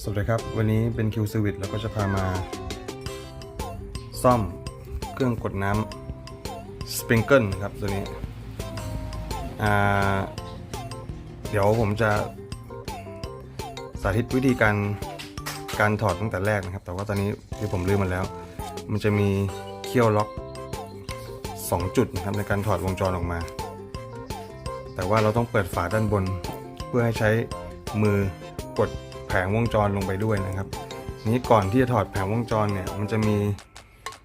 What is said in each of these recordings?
สวัสดีครับ วันนี้เป็นคิวสวิตแล้วก็จะพามา ซ่อมเครื่องกดน้ำสปริงเกิลครับตัวนี้ เดี๋ยวผมจะสาธิตวิธีการการถอดตั้งแต่แรกนะครับ แต่ว่าตอนนี้ที่ผมลืมมันแล้ว มันจะมีเขี้ยวล็อก 2 จุดนะครับในการถอดวงจรออกมา แต่ว่าเราต้องเปิดฝาด้านบน เพื่อให้ใช้มือกด งวงจรลงไปด้วยนะครับ นี้ก่อนที่จะถอดแผงวงจรเนี่ยมันจะมี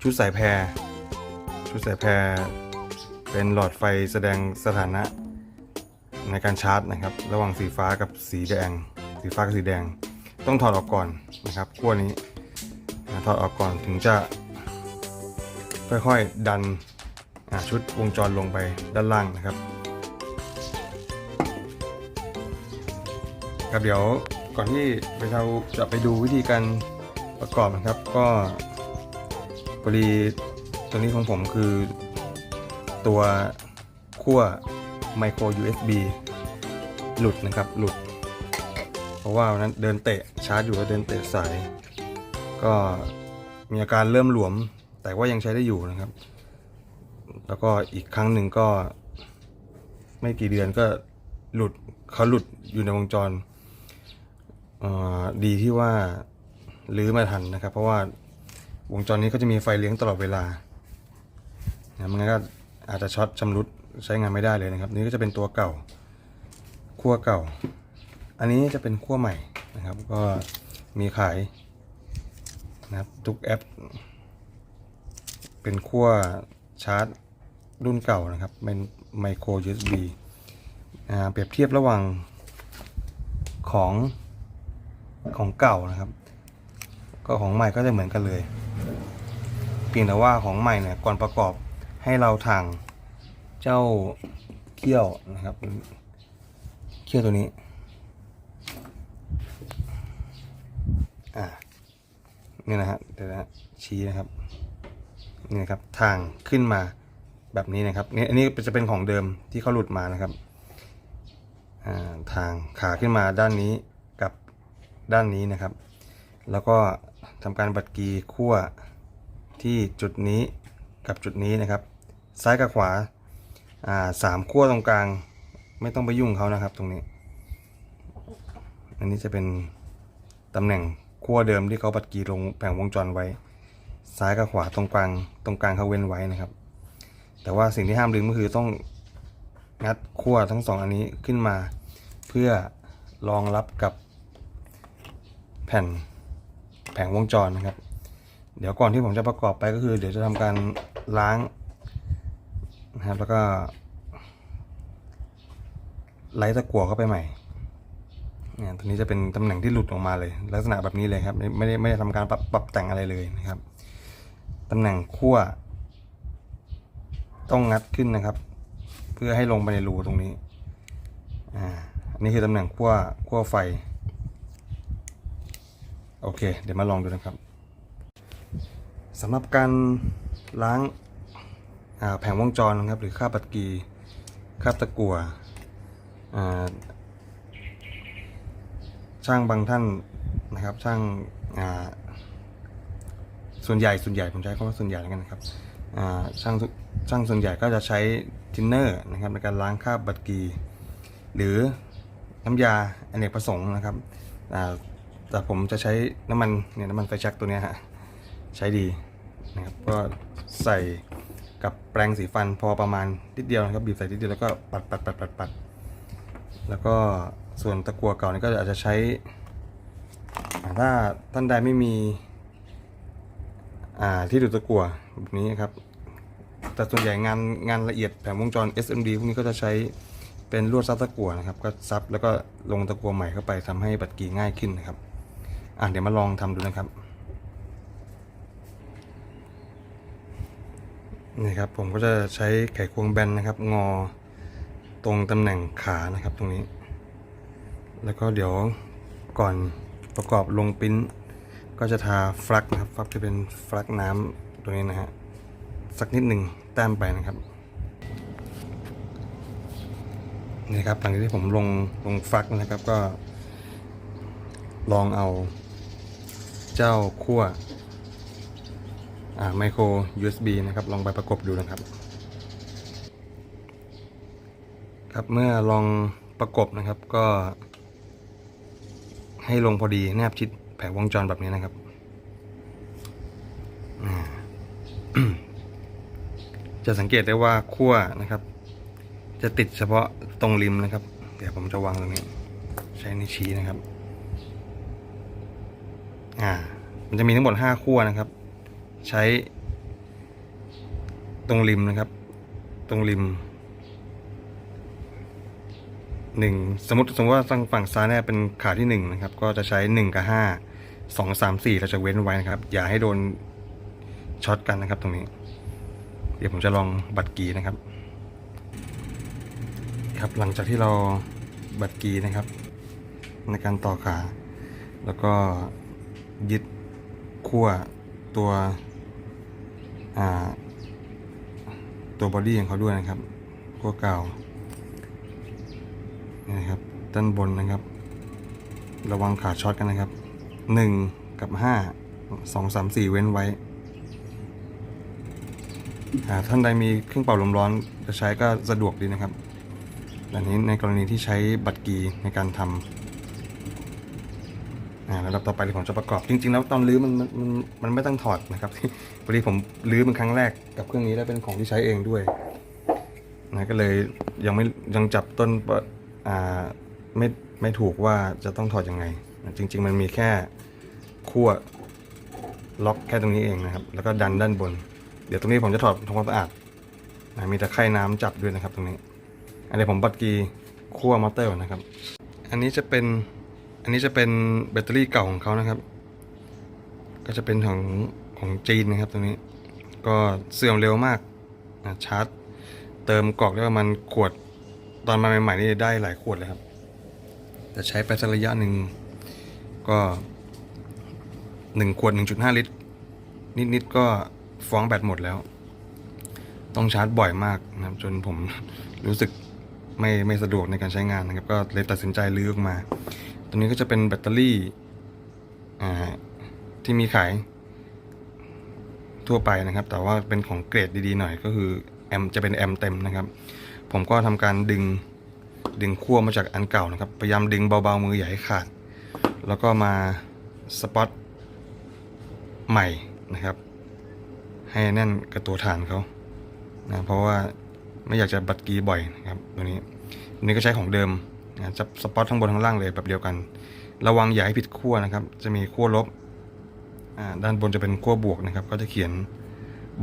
ชุดสายแพร ชุดสายแพร เป็นหลอดไฟแสดงสถานะในการชาร์จนะครับ ระหว่างสีฟ้ากับสีแดง สีฟ้ากับสีแดง ต้องถอดออกก่อนนะครับขั้วนี้ถอดออกก่อนถึงจะค่อยๆดันชุดวงจรลงไปด้านล่างนะครับครับเดี๋ยว ก่อนที่เราจะไปดูวิธีการประกอบนะครับ ก็พอดีตัวนี้ของผมคือตัวขั้วไมโคร USB หลุดนะครับหลุด เพราะว่าวันนั้นเดินเตะชาร์จอยู่แล้วเดินเตะสาย ก็มีอาการเริ่มหลวม แต่ว่ายังใช้ได้อยู่นะครับ แล้วก็อีกครั้งหนึ่งก็ไม่กี่เดือนก็หลุดเขาหลุดอยู่ในวงจร ดีที่ว่าลื้อมาทันนะครับ เพราะว่าวงจรนี้ก็จะมีไฟเลี้ยงตลอดเวลานะมันก็อาจจะช็อตชำรุดใช้งานไม่ได้เลยนะครับ นี่ก็จะเป็นตัวเก่าขั้วเก่า อันนี้จะเป็นขั้วใหม่นะครับ ก็มีขายนะครับทุกแอป เป็นขั้วชาร์จรุ่นเก่านะครับเป็นไมโคร USB อ่าเปรียบเทียบระหว่างของ ของเก่านะครับ ก็ของใหม่ก็จะเหมือนกันเลย เพียงแต่ว่าของใหม่เนี่ยก่อนประกอบให้เราทางเจ้าเขี้ยวนะครับเขี้ยวตัวนี้อ่านี่นะฮะเดี๋ยวนะชี้นะครับนี่นะครับทางขึ้นมาแบบนี้นะครับนี่อันนี้จะเป็นของเดิมที่เขาหลุดมานะครับอ่าทางขาขึ้นมาด้านนี้ ด้านนี้นะครับ แล้วก็ทำการบัดกีขั้วที่จุดนี้กับจุดนี้นะครับ ซ้ายกับขวาอ่าสามขั้วตรงกลาง ไม่ต้องไปยุ่งเขานะครับตรงนี้ อันนี้จะเป็นตำแหน่งขั้วเดิมที่เขาบัดกีลงแผงวงจรไว้ ซ้ายกับขวาตรงกลาง ตรงกลางเขาเว้นไว้นะครับ แต่ว่าสิ่งที่ห้ามลืมก็คือต้องงัดขั้วทั้งสองอันนี้ขึ้นมา เพื่อรองรับกับ แผ่นแผงวงจรนะครับ เดี๋ยวก่อนที่ผมจะประกอบไปก็คือ เดี๋ยวจะทำการล้างนะครับ แล้วก็ไล่ตะกั่วเข้าไปใหม่เนี่ยตัวนี้จะเป็นตำแหน่งที่หลุดออกมาเลย ลักษณะแบบนี้เลยครับไม่ไม่ได้ไม่ได้ทำการปรับปรับแต่งอะไรเลยนะครับตำแหน่งขั้วต้องงัดขึ้นนะครับ เพื่อให้ลงไปในรูตรงนี้อ่าอันนี้คือตำแหน่งขั้วขั้วไฟ โอเค เดี๋ยวมาลองดูนะครับสำหรับการล้างาแผงวงจรนะครับ หรือคราบัดกีคราตะกั่วอ่าช่างบางท่านนะครับ ช่างาส่วนใหญ่ส่วนใหญ่ผมใช้คำว่าส่วนใหญ่แล้วกันนะครับช่างช่างส่วนใหญ่ก็จะใช้ทินเนอร์นะครับในการล้างคราบบัดกี หรือน้ำยาอเนกประสงค์นะครับ แต่ผมจะใช้น้ำมันเนี่ยน้ำมันไฟช็กตัวนี้ฮะใช้ดีนะครับก็ใส่กับแปรงสีฟันพอประมาณนิดเดียวนะครับบีบใส่นิดเดียวแล้วก็ปัดปัดปัดปัดปัดแล้วก็ส่วนตะกั่วเก่านี่ก็อาจจะใช้ ถ้าท่านใดไม่มีอ่าที่ดูดตะกั่วแบบนี้ครับ แต่ส่วนใหญ่งานงานละเอียดแผงวงจร SMD พวกนี้ก็จะใช้เป็นลวดซับตะกั่วนะครับ ก็ซับแล้วก็ลงตะกั่วใหม่เข้าไปทำให้บัดกีง่ายขึ้นนะครับ อะเดี๋ยวมาลองทำดูนะครับนี่ครับผมก็จะใช้ไขควงแบนนะครับ งอตรงตำแหน่งขานะครับตรงนี้ แล้วก็เดี๋ยวก่อนประกอบลงปริ้นก็จะทาฟลักนะครับฟลักจะเป็นฟลักน้ำตัวนี้นะฮะสักนิดหนึ่งแต้มไปนะครับนี่ครับหลังจากที่ผมลงลงฟลักนะครับก็ลองเอา เจ้าขั้วอ่าไมโคร USB นะครับ ลองไปประกบดูนะครับ ครับเมื่อลองประกบนะครับก็ ให้ลงพอดีแนบชิดแผงวงจรแบบนี้นะครับจะสังเกตได้ว่าขั้วนะครับ จะติดเฉพาะตรงริมนะครับ เดี๋ยวผมจะวางตรงนี้ ใช้นิ้วชี้นะครับ อ่า มันจะมีทั้งหมดห้าขั้วนะครับ ใช้ ตรงริมนะครับ ตรงริมหนึ่งสมมติสมมติว่าทางฝั่งซ้ายเนี่ยเป็นขาที่หนึ่งนะครับ ก็จะใช้หนึ่งกับห้าสองสามสี่เราจะเว้นไว้นะครับ อย่าให้โดนช็อตกันนะครับตรงนี้ เดี๋ยวผมจะลองบัตรกีนะครับ ครับหลังจากที่เราบัตรกีนะครับ ในการต่อขา แล้วก็ ยึดขั้วตัวตัวบอดี้ของเขาด้วยนะครับขั้วเก่านี่นะครับด้านบนนะครับ ระวังขาช็อตกันนะครับหนึ่งกับห้าสองสามสี่เว้นไว้อ่าท่านใดมีเครื่องเป่าลมร้อนจะใช้ก็สะดวกดีนะครับอันนี้ในกรณีที่ใช้บัตรกีในการทำ อ่าระดับต่อไปที่ผมจะประกอบจริง ๆ แล้วตอนรื้อมันมันมันมันไม่ต้องถอดนะครับพอดีผมรื้อเป็นครั้งแรกกับเครื่องนี้แล้วเป็นของที่ใช้เองด้วยนะก็เลยยังไม่ยังจับต้นอ่าไม่ไม่ถูกว่าจะต้องถอดยังไง จริง ๆ มันมีแค่ขั้วล็อกแค่ตรงนี้เองนะครับ แล้วก็ดันด้านบน เดี๋ยวตรงนี้ผมจะถอดทำความสะอาดนะมีตะไคร่น้ำจับด้วยนะครับตรงนี้ อันนี้ผมบัตรกีคั่วมอเตอร์นะครับ อันนี้จะเป็น อันนี้จะเป็นแบตเตอรี่เก่าของเขานะครับ ก็จะเป็นของของจีนนะครับตรงนี้ ก็เสื่อมเร็วมากชาร์จ เติมกรอกได้ประมาณขวดตอนมาใหม่ๆนี่ได้หลายขวดเลยครับ แต่ใช้ไปสักระยะหนึ่งก็หนึ่งขวดหนึ่งจุดห้าลิตร นิดๆก็ฟ้องแบตหมดแล้ว ต้องชาร์จบ่อยมากนะครับ จนผมรู้สึกไม่ไม่สะดวกในการใช้งานนะครับ ก็เลยตัดสินใจลื้อออกมา ตัวนี้ก็จะเป็นแบตเตอรี่ที่มีขายทั่วไปนะครับ แต่ว่าเป็นของเกรดดีๆหน่อยก็คือแอมจะเป็นแอมเต็มนะครับ ผมก็ทำการดึงดึงขั้วมาจากอันเก่านะครับ พยายามดึงเบาๆมืออย่าให้ขาด แล้วก็มาสปอตใหม่นะครับ ให้แน่นกับตัวฐานเขานะเพราะว่าไม่อยากจะบัดกีบ่อยนะครับตัวนี้ตัวนี้ก็ใช้ของเดิม นะจะสปอตทั้งบนทั้งล่างเลยแบบเดียวกัน ระวังอย่าให้ผิดขั้วนะครับ จะมีขั้วลบด้านบนจะเป็นขั้วบวกนะครับ ก็จะเขียน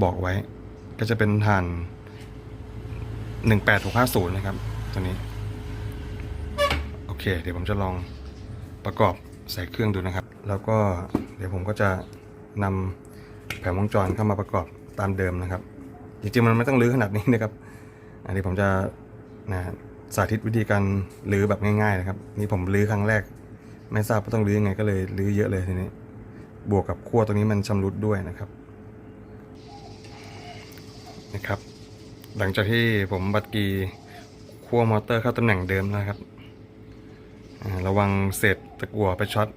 บอกไว้ ก็จะเป็นฐาน 18650 นะครับ ตัวนี้ โอเค เดี๋ยวผมจะลองประกอบใส่เครื่องดูนะครับ แล้วก็เดี๋ยวผมก็จะนำแผงวงจรเข้ามาประกอบตามเดิมนะครับ จริงๆมันไม่ต้องรื้อขนาดนี้นะครับ อันนี้ผมจะนะ สาธิตวิธีการรื้อแบบง่ายๆนะครับ นี่ผมรื้อครั้งแรก ไม่ทราบว่าต้องรื้อยังไงก็เลยรื้อเยอะเลยทีนี้ บวกกับขั้วตรงนี้มันชำรุดด้วยนะครับนะครับ หลังจากที่ผมบัดกีขั้วมอเตอร์เข้าตำแหน่งเดิมนะครับระวังเศษตะกั่วไปช็อต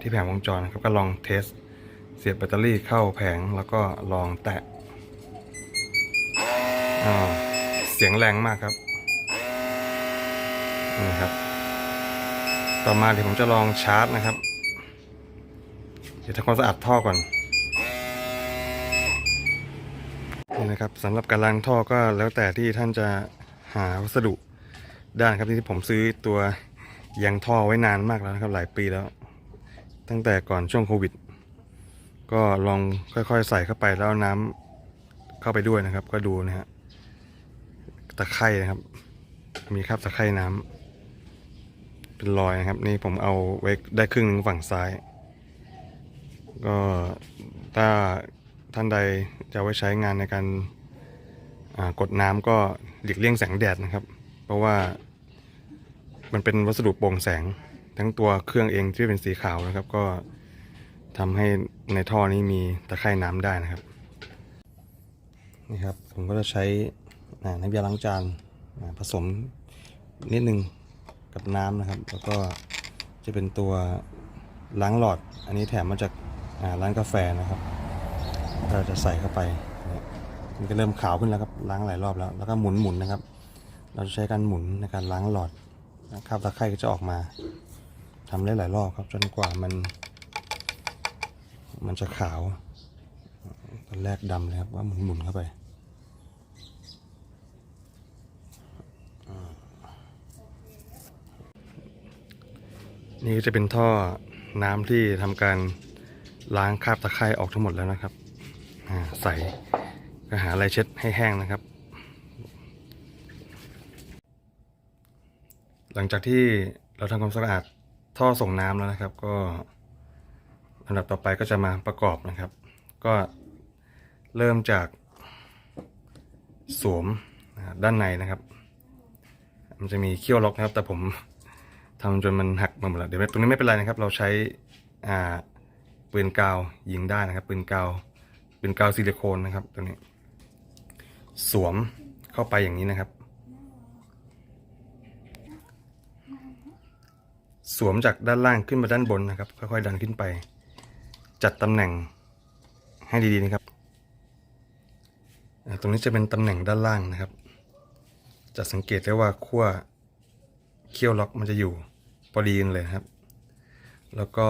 ที่แผงวงจรนะครับก็ลองเทสเสียบแบตเตอรี่เข้าแผงแล้วก็ลองแตะเสียงแรงมากครับ นี่ครับ ต่อมาเดี๋ยวผมจะลองชาร์จนะครับ เดี๋ยวทำความสะอาดท่อก่อนนี่นะครับสำหรับการล้างท่อก็แล้วแต่ที่ท่านจะหาวัสดุได้นะครับที่ผมซื้อตัวยางท่อไว้นานมากแล้วนะครับหลายปีแล้ว ตั้งแต่ก่อนช่วงโควิด ก็ลองค่อยๆใส่เข้าไปแล้วน้ำเข้าไปด้วยนะครับ ก็ดูนะฮะตะไคร่นะครับ มีคราบตะไคร่น้ำ เป็นรอยนะครับ นี่ผมเอาไว้ได้ครึ่งหนึ่งฝั่งซ้าย ก็ถ้าท่านใดจะไว้ใช้งานในการกดน้ำก็หลีกเลี่ยงแสงแดดนะครับ เพราะว่ามันเป็นวัสดุโปร่งแสงทั้งตัวเครื่องเองที่เป็นสีขาวนะครับ ก็ทำให้ในท่อนี้มีตะไคร่น้ำได้นะครับนี่ครับผมก็จะใช้น้ำยาล้างจานผสมนิดนึง กับน้ำนะครับ แล้วก็จะเป็นตัวล้างหลอด อันนี้แถมมาจากร้านกาแฟนะครับ เราจะใส่เข้าไป มันก็เริ่มขาวขึ้นแล้วครับ ล้างหลายรอบแล้ว แล้วก็หมุนหมุนๆนะครับ เราจะใช้การหมุนในการล้างหลอดคราบตะไคร่ก็จะออกมาทำได้หลายรอบครับ จนกว่ามัน มันจะขาว ตอนแรกดำเลยครับว่าหมุนหมุนๆเข้าไป นี่จะเป็นท่อน้ำที่ทำการล้างคราบตะไคร่ออกทั้งหมดแล้วนะครับใส่ก็หาอะไรเช็ดให้แห้งนะครับ หลังจากที่เราทำความสะอาดท่อส่งน้ำแล้วนะครับ ก็ลำดับต่อไปก็จะมาประกอบนะครับ ก็เริ่มจากสวมด้านในนะครับ มันจะมีเขี้ยวล็อกนะครับ แต่ผม ทำจนมันหักมาหมดแล้วเดี๋ยวตรงนี้ไม่เป็นไรนะครับ เราใช้อ่าปืนกาวยิงได้นะครับปืนกาวปืนกาวซิลิโคนนะครับ ตัวนี้ สวมเข้าไปอย่างนี้นะครับ สวมจากด้านล่างขึ้นมาด้านบนนะครับ ค่อยๆดันขึ้นไป จัดตำแหน่งให้ดีๆนะครับตรงนี้จะเป็นตำแหน่งด้านล่างนะครับ จะสังเกตได้ว่าขั้วเคี่ยวล็อกมันจะอยู่ พอดีนเลยครับ แล้วก็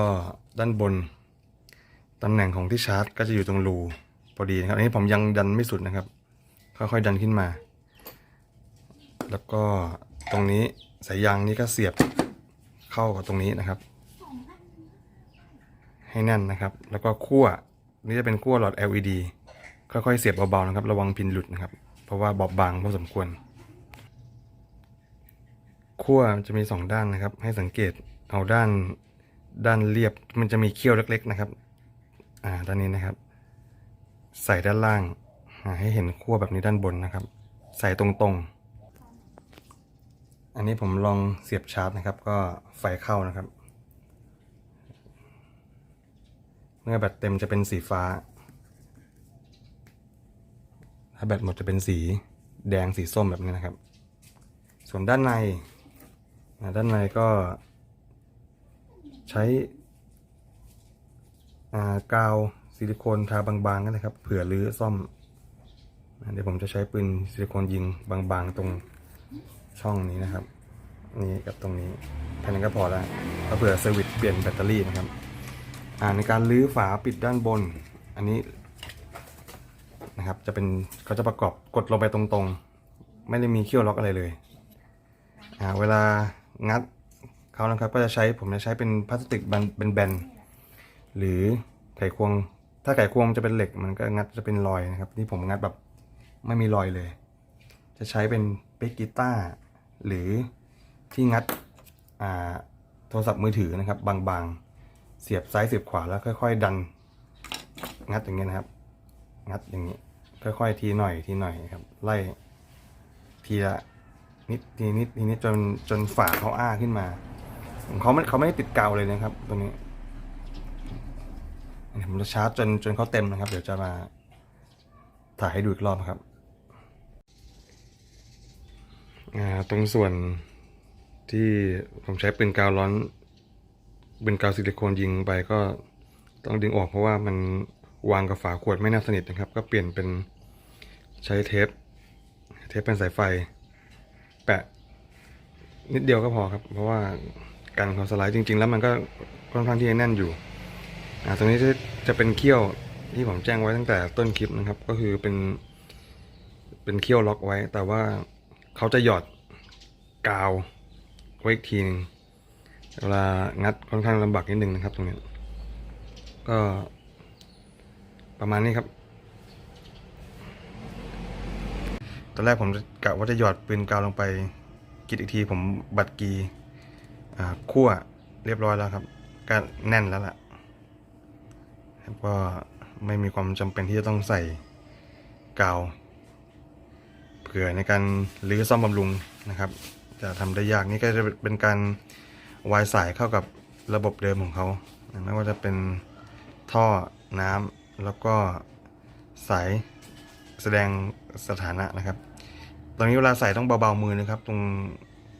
ด้านบนตำแหน่งของที่ชาร์จ ก็จะอยู่ตรงรูพอดีนะครับ อันนี้ผมยังดันไม่สุดนะครับ ค่อยๆดันขึ้นมา แล้วก็ตรงนี้สายยางนี้ก็เสียบเข้ากับตรงนี้นะครับ ให้แน่นนะครับ แล้วก็ขั้วนี่จะเป็นขั้วหลอด LED ค่อยๆเสียบเบาๆนะครับ ระวังพินหลุดนะครับ เพราะว่าบอบบางพอสมควร ขั้วจะมีสองด้านนะครับ ให้สังเกตเอาด้านด้านเรียบมันจะมีเขี้ยวเล็ก ๆนะครับ อ่าด้านนี้นะครับ ใส่ด้านล่างให้เห็นขั้วแบบนี้ด้านบนนะครับ ใส่ตรงๆ อันนี้ผมลองเสียบชาร์จนะครับ ก็ไฟเข้านะครับ เมื่อแบตเต็มจะเป็นสีฟ้า ถ้าแบตหมดจะเป็นสีแดงสีส้มแบบนี้นะครับ ส่วนด้านใน ด้านในก็ใช้กาวซิลิโคนทาบางๆกันนะครับ เผื่อรื้อซ่อม เดี๋ยวผมจะใช้ปืนซิลิโคนยิงบางๆตรงช่องนี้นะครับ นี่กับตรงนี้แค่นั้นก็พอแล้วก็เผื่อเซอร์วิสเปลี่ยนแบตเตอรี่นะครับในการรื้อฝาปิดด้านบน อันนี้นะครับ จะเป็นเขาจะประกอบกดลงไปตรงๆ ไม่ได้มีเขี้ยวล็อกอะไรเลยเวลา งัดเขานะครับก็จะใช้ผมจะใช้เป็นพลาสติกแบนเป็นแบนหรือไขควง ถ้าไขควงจะเป็นเหล็กมันก็งัดจะเป็นรอยนะครับนี่ผมงัดแบบไม่มีรอยเลย จะใช้เป็นเปกกีตาร์หรือที่งัดโทรศัพท์มือถือนะครับ บางๆ เสียบซ้ายเสียบขวาแล้วค่อย ๆ ดัน งัดอย่างเงี้ยนะครับ งัดอย่างนี้ ค่อยๆทีหน่อยทีหน่อยครับ ไล่ทีละ นิดทีนิดทีนิดจนจนฝาเขาอ้าขึ้นมาเขาไม่เขาไม่ได้ติดกาวเลยนะครับตรงนี้ผมจะชาร์จจนจนเขาเต็มนะครับ เดี๋ยวจะมาถ่ายให้ดูอีกรอบครับตรงส่วนที่ผมใช้ปืนกาวร้อนปืนกาวซิลิโคนยิงไปก็ต้องดึงออกเพราะว่ามันวางกับฝาขวดไม่น่าสนิทนะครับ ก็เปลี่ยนเป็นใช้เทป เทปเป็นสายไฟ แปะ นิดเดียวก็พอครับ เพราะว่าการเขาสไลด์จริง ๆ แล้วมันก็ค่อนข้างที่จะแน่นอยู่อ่าตรงนี้จะจะเป็นเขี้ยวที่ผมแจ้งไว้ตั้งแต่ต้นคลิปนะครับ ก็คือเป็น เป็นเขี้ยวล็อกไว้ แต่ว่าเขาจะหยอดกาวไว้อีกทีหนึงเวลางัดค่อนข้างลำบากนิดนึงนะครับ ตรงนี้ ก็ประมาณนี้ครับ ตอนแรกผมกะว่าจะหยอดปืนกาวลงไปกิดอีกทีผมบัดกีคั่วเรียบร้อยแล้วครับก็แน่นแล้วล่ะแล้วก็ไม่มีความจำเป็นที่จะต้องใส่กาวเผื่อในการรื้อซ่อมบำรุงนะครับ จะทำได้ยากนี่ก็จะเป็นการวายสายเข้ากับระบบเดิมของเขาไม่ว่าจะเป็นท่อน้ำแล้วก็สาย แสดงสถานะนะครับ ตอนนี้เวลาใส่ต้องเบาๆมือนะครับ ตรง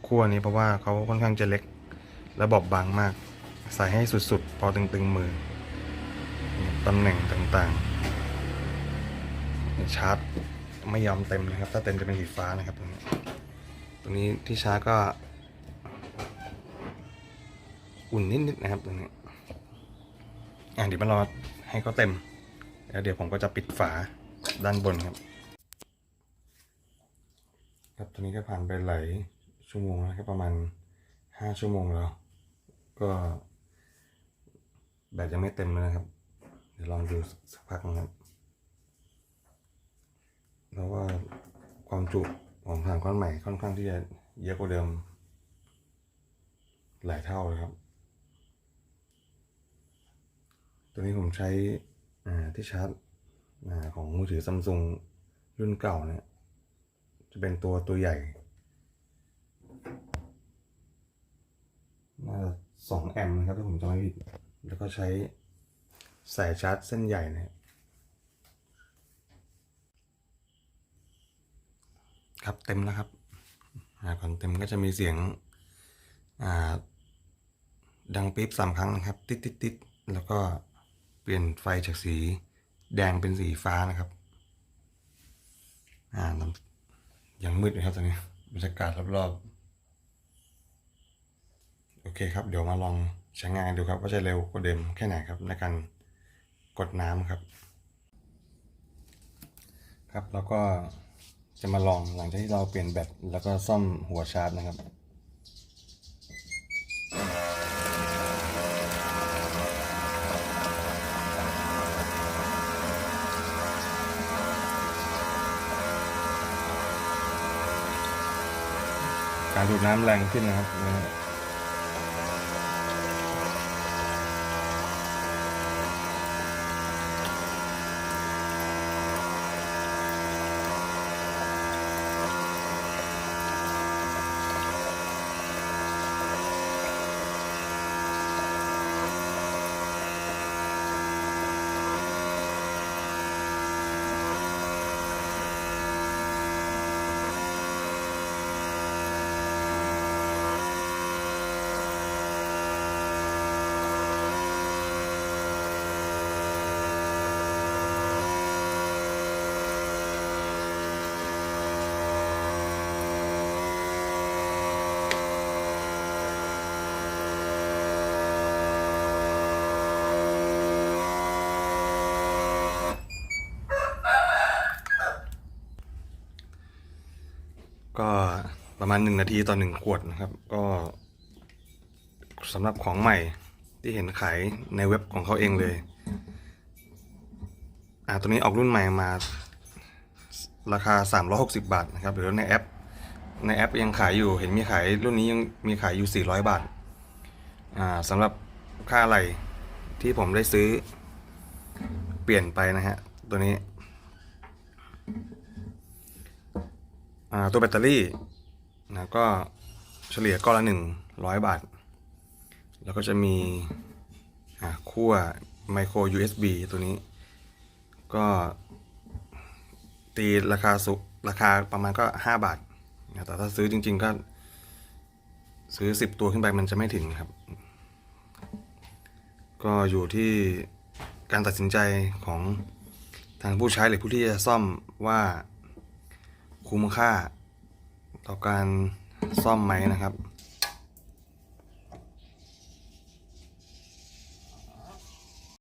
ขั้วนี้เพราะว่าเขาค่อนข้างจะเล็ก และบอบบางมาก ใส่ให้สุดๆ พอตึงๆมือตำแหน่งต่างๆ ชาร์จไม่ยอมเต็มนะครับ ถ้าเต็มจะเป็นสีฟ้านะครับ ตรงนี้ ตรงนี้ที่ชาร์จก็ อุ่นนิดๆนะครับตรงนี้อะเดี๋ยวมารอให้เขาเต็ม แล้วเดี๋ยวผมก็จะปิดฝา ด้านบนครับ ครับตอนนี้ก็ผ่านไปหลายชั่วโมงแล้วครับประมาณห้าชั่วโมงแล้ว ก็แบตยังไม่เต็มเลยนะครับ เดี๋ยวลองดูสักพักนะครับแล้วว่าความจุของทางก้อนใหม่ค่อนข้างที่จะเยอะกว่าเดิม หลายเท่าเลยครับ ตัวนี้ผมใช้อ่าที่ชาร์จ ของมือถือซัมซุงรุ่นเก่าเนี่ย จะเป็นตัวตัวใหญ่น่าสองแอมป์นะครับถ้าผมจำไม่ผิด แล้วก็ใช้สายชาร์จเส้นใหญ่นะครับครับเต็มแล้วครับก่อนเต็มก็จะมีเสียงดังปี๊บสามครั้งนะครับ ติดติดติดแล้วก็เปลี่ยนไฟจากสี แดงเป็นสีฟ้านะครับ อ่ายังมืดเลยครับตอนนี้บรรยากาศรอบๆ โอเคครับ เดี๋ยวมาลองใช้งานดูครับ ว่าจะเร็วกว่าเดิมแค่ไหนครับ ในการกดน้ำครับ ครับแล้วก็จะมาลองหลังจากที่เราเปลี่ยนแบตแล้วก็ซ่อมหัวชาร์จนะครับ ดูดน้ำแรงขึ้นนะครับ ก็ประมาณหนึ่งนาทีต่อหนึ่งขวดนะครับ ก็สำหรับของใหม่ที่เห็นขายในเว็บของเขาเองเลย อ่าตัวนี้ออกรุ่นใหม่มาราคา 360 บาทนะครับหรือในแอป ในแอปยังขายอยู่เห็นมีขายรุ่นนี้ยังมีขายอยู่ 400 บาท อ่าสำหรับค่าอะไรที่ผมได้ซื้อเปลี่ยนไปนะฮะ ตัวนี้ อ่า ตัวแบตเตอรี่นะก็เฉลี่ยก้อนละหนึ่งร้อยบาท แล้วก็จะมีขั้วไมโคร USB ตัวนี้ ก็ตีราคาสุราคาประมาณก็ 5 บาท แต่ถ้าซื้อจริง ๆ ก็ ซื้อ 10 ตัวขึ้นไปมันจะไม่ถึงครับ ก็อยู่ที่การตัดสินใจของทางผู้ใช้หรือผู้ที่จะซ่อมว่า คุ้มค่า ต่อการซ่อมไหมนะครับ